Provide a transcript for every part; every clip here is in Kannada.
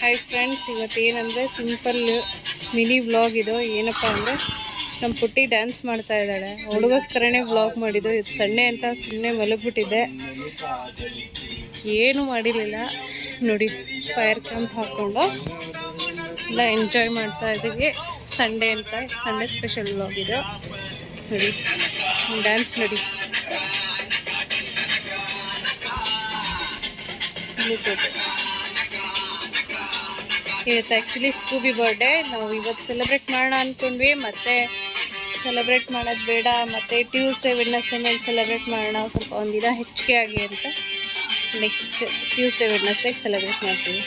ಹಾಯ್ ಫ್ರೆಂಡ್ಸ್ ಇವತ್ತು ಏನಂದರೆ ಸಿಂಪಲ್ ಮಿನಿ ವ್ಲಾಗ್ ಇದು. ಏನಪ್ಪ ಅಂದರೆ ನಮ್ಮ ಪುಟ್ಟಿ ಡ್ಯಾನ್ಸ್ ಮಾಡ್ತಾ ಇದ್ದಾಳೆ. ಹುಡುಗೋಸ್ಕರನೇ ವ್ಲಾಗ್ ಮಾಡಿದ್ದು. ಇದು ಸಂಡೆ ಅಂತ ಸುಮ್ಮನೆ ಮಲಗ್ಬಿಟ್ಟಿದ್ದೆ. ಏನು ಮಾಡಿರಲಿಲ್ಲ. ನೋಡಿ ಫೈರ್ ಕ್ಯಾಂಪ್ ಹಾಕ್ಕೊಂಡು ಎಲ್ಲ ಎಂಜಾಯ್ ಮಾಡ್ತಾ ಇದ್ದೀವಿ. ಸಂಡೇ ಅಂತ ಸಂಡೇ ಸ್ಪೆಷಲ್ ವ್ಲಾಗ್ ಇದು. ನೋಡಿ ಡ್ಯಾನ್ಸ್ ನೋಡಿ. ಇವತ್ತು ಆ್ಯಕ್ಚುಲಿ ಸ್ಕೂಬಿ ಬರ್ಡೇ ನಾವು ಇವತ್ತು ಸೆಲೆಬ್ರೇಟ್ ಮಾಡೋಣ ಅಂದ್ಕೊಂಡ್ವಿ ಮತ್ತೆ ಸೆಲೆಬ್ರೇಟ್ ಮಾಡೋದು ಬೇಡ. ಮತ್ತು ಟ್ಯೂಸ್ಡೇ ವೆಡ್ನೆಸ್ಡೇ ಮೇಲೆ ಸೆಲೆಬ್ರೇಟ್ ಮಾಡೋಣ. ಸ್ವಲ್ಪ ಒಂದಿನ ಹೆಚ್ಚಿಗೆ ಆಗಿ ಅಂತ. ನೆಕ್ಸ್ಟ್ ಟ್ಯೂಸ್ಡೇ ವೆಡ್ನಸ್ಡೇಗೆ ಸೆಲೆಬ್ರೇಟ್ ಮಾಡ್ತೀವಿ.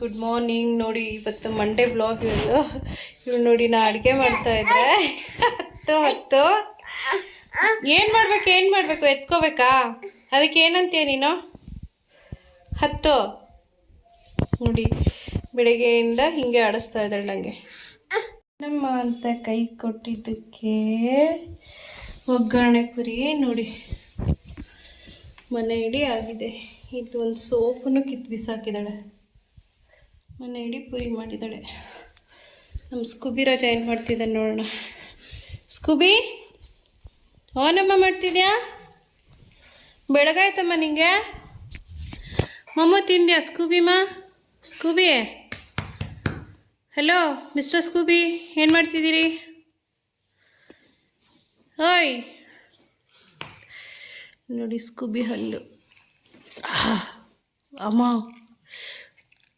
ಗುಡ್ ಮಾರ್ನಿಂಗ್ ನೋಡಿ, ಇವತ್ತು ಮಂಡೇ ಬ್ಲಾಗ್ ಇವಳು ಇವ್ ನೋಡಿ, ನಾ ಅಡುಗೆ ಮಾಡ್ತಾ ಇದ್ದೆ ಹತ್ತು ಹತ್ತು. ಏನು ಮಾಡ್ಬೇಕು, ಏನು ಮಾಡಬೇಕು? ಎತ್ಕೋಬೇಕಾ? ಅದಕ್ಕೆ ಏನಂತೀಯ ನೀನು? ಹತ್ತು. ನೋಡಿ, ಬೆಳಿಗ್ಗೆಯಿಂದ ಹಿಂಗೆ ಆಡಿಸ್ತಾ ಇದ್ದಾಳೆ ನನಗೆ ನಮ್ಮ ಅಂತ ಕೈ ಕೊಟ್ಟಿದ್ದಕ್ಕೆ ಒಗ್ಗರಣೆ ಪುರಿ. ನೋಡಿ, ಮನೆ ಇಡೀ ಆಗಿದೆ. ಇದು ಒಂದು ಸೋಪನ್ನು ಕಿತ್ತು ಬಿಸಾಕಿದ್ದಾಳೆ ಮನೆ ಇಡೀ ಪೂರಿ ಮಾಡಿದ್ದಾಳೆ. ನಮ್ಮ ಸ್ಕೂಬಿ ರಾಜ ಏನು ಮಾಡ್ತಿದ್ದಾನೆ ನೋಡೋಣ. ಸ್ಕೂಬಿ ಓನಮ್ಮ ಮಾಡ್ತಿದ್ಯಾ? ಬೆಳಗಾಯ್ತಮ್ಮ ನಿಂಗೆ? ಮಮ್ಮ ತಿಂದ್ಯಾ ಸ್ಕೂಬಿಮ್ಮ ಸ್ಕೂಬಿ? ಹಲೋ ಮಿಸ್ಟರ್ ಸ್ಕೂಬಿ, ಏನು ಮಾಡ್ತಿದ್ದೀರಿ? ಓಯ್. ನೋಡಿ ಸ್ಕೂಬಿ ಹಲ್ಲು. ಅಮ್ಮ,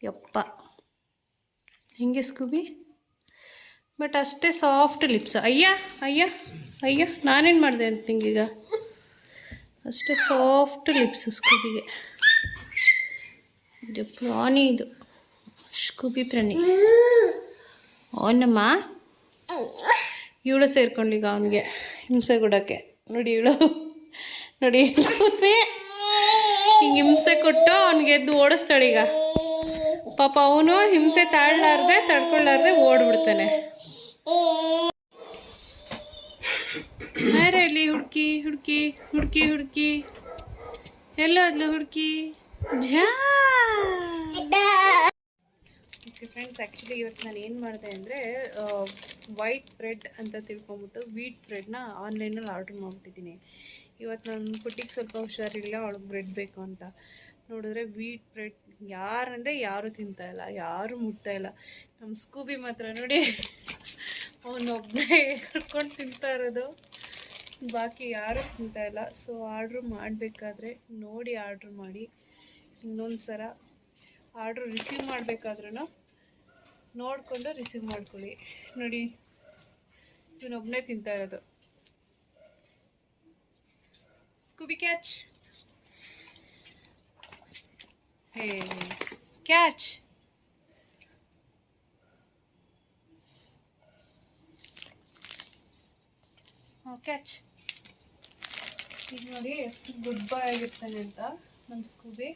ಯಪ್ಪ. ಹಿಂಗೆ ಸ್ಕೂಬಿ? ಬಟ್ ಅಷ್ಟೇ ಸಾಫ್ಟ್ ಲಿಪ್ಸ್ ಅಯ್ಯ ಅಯ್ಯ ಅಯ್ಯ, ನಾನೇನು ಮಾಡಿದೆ ಅಂತ ನಿಂಗೀಗ ಅಷ್ಟೇ ಸಾಫ್ಟ್ ಲಿಪ್ಸ್ ಸ್ಕೂಬಿಗೆ. ಇದು ಪ್ರಾಣಿ ಇದು. ಸ್ಕೂಬಿ ಪ್ರಾಣಿ. ಅವನಮ್ಮ? ಇವಳು ಸೇರ್ಕೊಂಡೀಗ ಅವನಿಗೆ. ಹಿಂಸೆ ಕೊಡೋಕ್ಕೆ. ನೋಡಿ ಇವಳು. ನೋಡಿ ಹಿಂಗೆ ಹಿಂಸೆ ಕೊಟ್ಟು ಅವನಿಗೆ ಎದ್ದು ಓಡಿಸ್ತಾಳೀಗ. ಪಾಪ ಅವನು ಹಿಂಸೆ ತಾಳ್ಲಾರ್ದೆ ತಡ್ಕೊಳ್ಳಾರ್ದೆ ಓಡ್ಬಿಡ್ತಾನೆ. ಯಾರ ಇಲ್ಲಿ ಹುಡುಕಿ ಹುಡುಕಿ ಹುಡುಕಿ ಹುಡುಕಿ? ಎಲ್ಲ ಅದ್ಲು ಹುಡುಕಿ? ಓಕೆ ಫ್ರೆಂಡ್ಸ್ ಆ್ಯಕ್ಚುಲಿ ಇವತ್ತು ನಾನು ಏನು ಮಾಡಿದೆ ಅಂದರೆ ವೈಟ್ ಬ್ರೆಡ್ ಅಂತ ತಿಳ್ಕೊಂಬಿಟ್ಟು ವೀಟ್ ಬ್ರೆಡ್ನ ಆನ್ಲೈನಲ್ಲಿ ಆರ್ಡ್ರ್ ಮಾಡಿಬಿಟ್ಟಿದ್ದೀನಿ. ಇವತ್ತು ನನ್ನ ಪುಟ್ಟಿಗೆ ಸ್ವಲ್ಪ ಹುಷಾರಿಲ್ಲ, ಅವಳಿಗೆ ಬ್ರೆಡ್ ಬೇಕು ಅಂತ. ನೋಡಿದ್ರೆ ವೀಟ್ ಬ್ರೆಡ್ ಯಾರಂದರೆ ಯಾರು ತಿಂತಾ ಇಲ್ಲ, ಯಾರು ಮುಟ್ತಾ ಇಲ್ಲ. ನಮ್ಮ ಸ್ಕೂಬಿ ಮಾತ್ರ ನೋಡಿ. ಅವನೊಬ್ಬನೇ ಕರ್ಕೊಂಡು ತಿಂತಾ ಇರೋದು. ಬಾಕಿ ಯಾರೂ ತಿಂತಾ ಇಲ್ಲ. ಸೊ ಆರ್ಡ್ರ್ ಮಾಡಬೇಕಾದ್ರೆ ನೋಡಿ ಆರ್ಡ್ರ್ ಮಾಡಿ. ಇನ್ನೊಂದು ಸಲ ಆರ್ಡ್ರ್ ರಿಸೀವ್ ಮಾಡಬೇಕಾದ್ರೂ ನೋಡಿಕೊಂಡು ರಿಸೀವ್ ಮಾಡ್ಕೊಳ್ಳಿ. ನೋಡಿ ಇವನೊಬ್ಬನೇ ತಿಂತಾ ಇರೋದು. Scooby catch hey catch. Catch ಈಗ ನೋಡಿ ಎಷ್ಟು ಗುಡ್ ಬಾಯ್ ಆಗಿರ್ತಾನೆ ಅಂತ ನಮ್ಮ ಸ್ಕೂಬಿ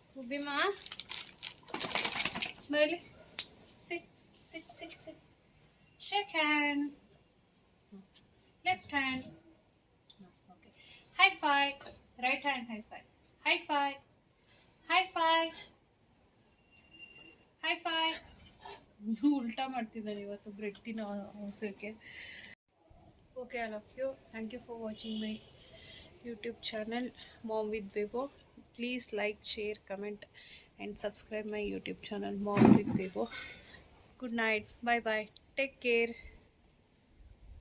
ಸ್ಕೂಬಿ ಮಾ Smiley. Sit, sit, sit, sit. Shake hand. Left hand. No, okay. High five. Right hand high five. High five. High five. High five. ಉಲ್ಟಾ ಮಾಡ್ತಿದ್ದಾನೆ ಇವತ್ತು ಬ್ರೆಡ್ ತಿನ್ನೋ ಅವಸರಕ್ಕೆ okay all of you thank you for watching my YouTube channel mom with Bebo please like share comment and subscribe my youtube channel mom with bebo good night bye bye take care